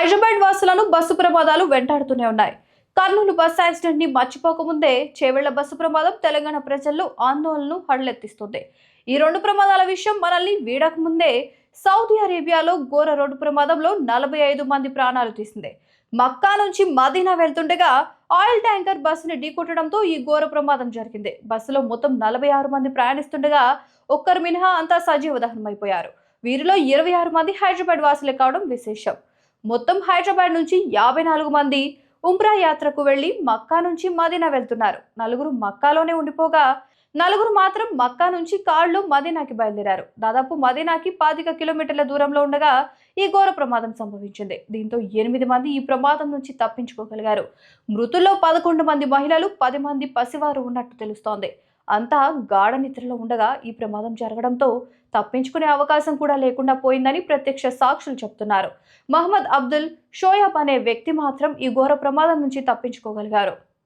Hyderabad వాసులను bus ప్రమాదాలు వెంటాడుతూనే ఉన్నాయి. కర్నూలు బస్సు యాక్సిడెంట్ని మర్చిపోకముందే చేవేళ్ళ బస్సు ప్రమాదం తెలంగాణ ప్రజల్లో ఆందోళనను హడలెత్తిస్తుంది. ఈ రెండు ప్రమాదాల విషయం మనల్ని వీడకముందే సౌదీ అరేబియాలో ఘోర రోడ్డు ప్రమాదంలో నలభై ఐదు మంది ప్రాణాలు తీసింది. మక్కా నుంచి మదీనా వెళ్తుండగా ఆయిల్ ట్యాంకర్ బస్సుని ఢీకొట్టడంతో ఈ ఘోర ప్రమాదం జరిగింది. బస్సులో మొత్తం నలభై ఆరు మంది ప్రయాణిస్తుండగా ఒక్కరు మినహా అంతా సజీవ దహనమైపోయారు. వీరిలో ఇరవై ఆరు మంది హైదరాబాద్ వాసులే కావడం విశేషం. మొత్తం హైదరాబాద్ నుంచి యాభై నాలుగు మంది ఉమ్రా యాత్రకు వెళ్ళి మక్కా నుంచి మదీనా వెళ్తున్నారు. నలుగురు మక్కాలోనే ఉండిపోగా నలుగురు మాత్రం మక్కా నుంచి కాళ్ళు మదీనాకి బయలుదేరారు. దాదాపు మదీనాకి పాతిక కిలోమీటర్ల దూరంలో ఉండగా ఈ ఘోర ప్రమాదం సంభవించింది. దీంతో ఎనిమిది మంది ఈ ప్రమాదం నుంచి తప్పించుకోగలిగారు. మృతుల్లో పదకొండు మంది మహిళలు పది మంది పసివారు ఉన్నట్టు తెలుస్తోంది. అంతా గాఢ నిద్రలో ఉండగా ఈ ప్రమాదం జరగడంతో తప్పించుకునే అవకాశం కూడా లేకుండా పోయిందని ప్రత్యక్ష సాక్షులు చెప్తున్నారు. మహమ్మద్ అబ్దుల్ షోయాబ్ అనే వ్యక్తి మాత్రం ఈ ఘోర ప్రమాదం నుంచి తప్పించుకోగలిగారు.